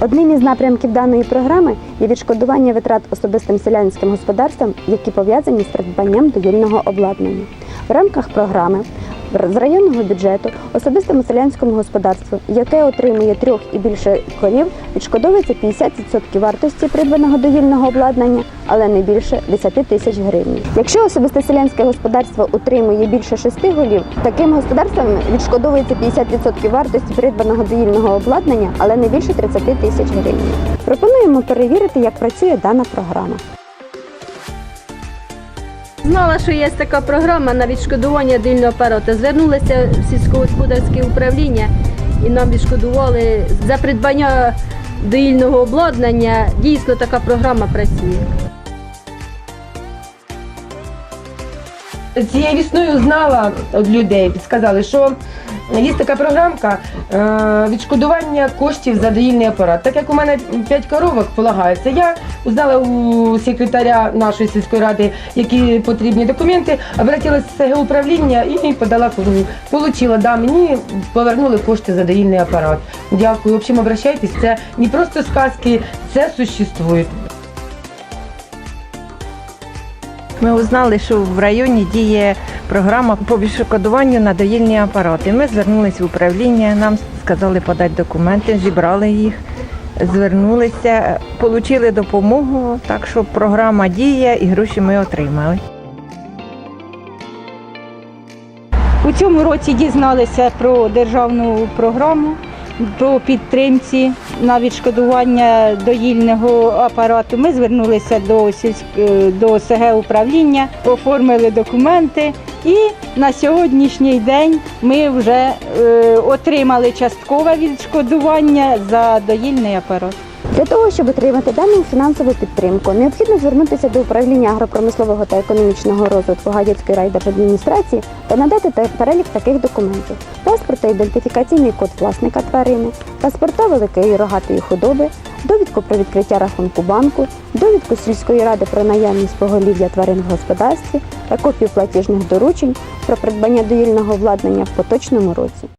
Одним із напрямків даної програми є відшкодування витрат особистим селянським господарствам, які пов'язані з придбанням довільного обладнання. В рамках програми з районного бюджету особистому селянському господарству, яке отримує трьох і більше корів, відшкодовується 50% вартості придбаного довільного обладнання, але не більше 10 тисяч гривень. Якщо особисте селянське господарство утримує більше 6 голів, таким господарствам відшкодовується 50% вартості придбаного доїльного обладнання, але не більше 30 тисяч гривень. Пропонуємо перевірити, як працює дана програма. Знала, що є така програма на відшкодування дільного апарату. Звернулися в сільськогосподарське управління і нам відшкодували за придбання доїльного обладнання. Дійсно, така програма працює. Цією весною знала від людей, сказали, що є така програмка е, відшкодування коштів за доїльний апарат. Так як у мене 5 коровок полагається, я узнала у секретаря нашої сільської ради, які потрібні документи, обратилася в СГ управління і подала кому. Получила, да, мені повернули кошти за доїльний апарат. Дякую. В общем, обращайтесь, це не просто сказки, це существує. Ми узнали, що в районі діє програма по відшкодуванню на доїльні апарати. Ми звернулися в управління, нам сказали подати документи, зібрали їх, звернулися, отримали допомогу, так що програма діє і гроші ми отримали. У цьому році дізналися про державну програму по підтримці на відшкодування доїльного апарату. Ми звернулися до сільськ... е, до ОСГ управління, оформили документи, і на сьогоднішній день ми вже е, отримали часткове відшкодування за доїльний апарат. Для того, щоб отримати дану фінансову підтримку, необхідно звернутися до управління агропромислового та економічного розвитку Гадяцької райдержадміністрації та надати перелік таких документів: паспорт та ідентифікаційний код власника тварини, паспорта великої рогатої худоби, довідку про відкриття рахунку банку, довідку сільської ради про наявність поголів'я тварин в господарстві та копію платіжних доручень про придбання доїльного обладнання в поточному році.